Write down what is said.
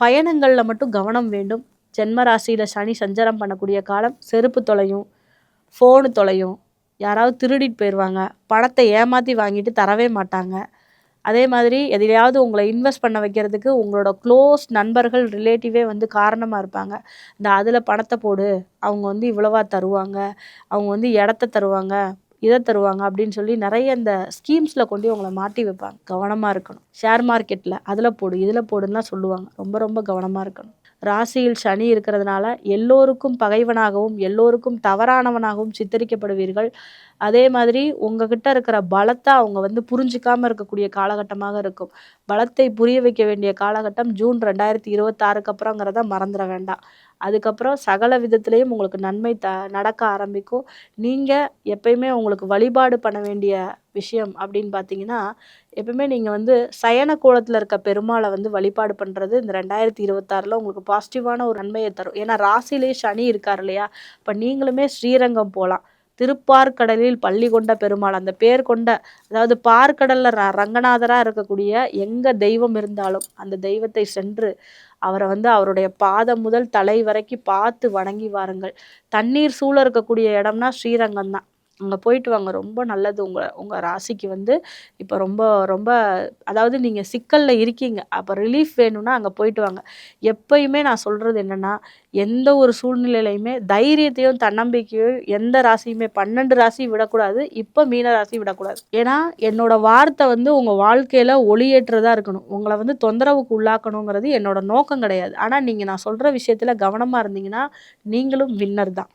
பயணங்களில் மட்டும் கவனம் வேண்டும். ஜென்மராசியில் சனி சஞ்சாரம் பண்ணக்கூடிய காலம் செருப்பு தொலையும் ஃபோனு தொலையும். யாராவது திருடிட்டு போயிடுவாங்க பணத்தை ஏமாற்றி வாங்கிட்டு தரவே மாட்டாங்க. அதே மாதிரி எதிலையாவது உங்களை இன்வெஸ்ட் பண்ண வைக்கிறதுக்கு உங்களோட க்ளோஸ் நண்பர்கள் ரிலேட்டிவே வந்து காரணமாக இருப்பாங்க. இந்த அதில் பணத்தை போடு. அவங்க வந்து இவ்வளவா தருவாங்க. அவங்க வந்து இடத்த தருவாங்க. இதை தருவாங்க அப்படின்னு சொல்லி நிறைய இந்த ஸ்கீம்ஸில் கொண்டு உங்களை மாட்டி வைப்பாங்க. கவனமாக இருக்கணும். ஷேர் மார்க்கெட்டில் அதில் போடு இதில் போடுன்னா சொல்லுவாங்க. ரொம்ப ரொம்ப கவனமாக இருக்கணும். ராசியில் சனி இருக்கிறதுனால எல்லோருக்கும் பகைவனாகவும் எல்லோருக்கும் தவறானவனாகவும் சித்தரிக்கப்படுவீர்கள். அதே மாதிரி உங்ககிட்ட இருக்கிற பலத்தை அவங்க வந்து புரிஞ்சிக்காமல் இருக்கக்கூடிய காலகட்டமாக இருக்கும். பலத்தை புரிய வைக்க வேண்டிய காலகட்டம் ஜூன் ரெண்டாயிரத்தி இருபத்தாறுக்கு அப்புறங்கிறத மறந்துட வேண்டாம். அதுக்கப்புறம் சகல விதத்துலேயும் உங்களுக்கு நன்மை த நடக்க ஆரம்பிக்கும். நீங்கள் எப்பயுமே உங்களுக்கு வழிபாடு பண்ண வேண்டிய விஷயம் அப்படின்னு பார்த்தீங்கன்னா எப்பவுமே நீங்கள் வந்து சயன கோலத்தில் இருக்க பெருமாளை வந்து வழிபாடு பண்ணுறது இந்த ரெண்டாயிரத்தி இருபத்தாறில் உங்களுக்கு பாசிட்டிவான ஒரு நன்மையை தரும். ஏன்னா ராசிலே சனி இருக்கார் இல்லையா? இப்போ நீங்களுமே ஸ்ரீரங்கம் போகலாம் திருப்பார்கடலில் பள்ளி கொண்ட பெருமாள் அந்த பேர் கொண்ட அதாவது பார்க்கடலில் ர ரங்கநாதராக இருக்கக்கூடிய எங்கே தெய்வம் இருந்தாலும் அந்த தெய்வத்தை சென்று அவரை வந்து அவருடைய பாதம் முதல் தலை வரைக்கும் பார்த்து வணங்கி வாருங்கள். தண்ணீர் சூழ இருக்கக்கூடிய இடம்னா ஸ்ரீரங்கம் தான் அங்கே போயிட்டு வாங்க. ரொம்ப நல்லது. உங்கள் உங்கள் ராசிக்கு வந்து இப்போ ரொம்ப ரொம்ப அதாவது நீங்கள் சிக்கலில் இருக்கீங்க. அப்போ ரிலீஃப் வேணும்னா அங்கே போயிட்டு வாங்க. எப்பயுமே நான் சொல்கிறது என்னென்னா எந்த ஒரு சூழ்நிலையிலையுமே தைரியத்தையும் தன்னம்பிக்கையும் எந்த ராசியுமே பன்னெண்டு ராசி விடக்கூடாது. இப்போ மீன ராசி விடக்கூடாது. ஏன்னா என்னோட வார்த்தை வந்து உங்கள் வாழ்க்கையில் ஒளியேற்றதாக இருக்கணும். உங்களை வந்து தொந்தரவுக்கு உள்ளாக்கணுங்கிறது என்னோட நோக்கம் கிடையாது. ஆனால் நீங்கள் நான் சொல்கிற விஷயத்தில் கவனமாக இருந்தீங்கன்னா நீங்களும் வின்னர் தான்.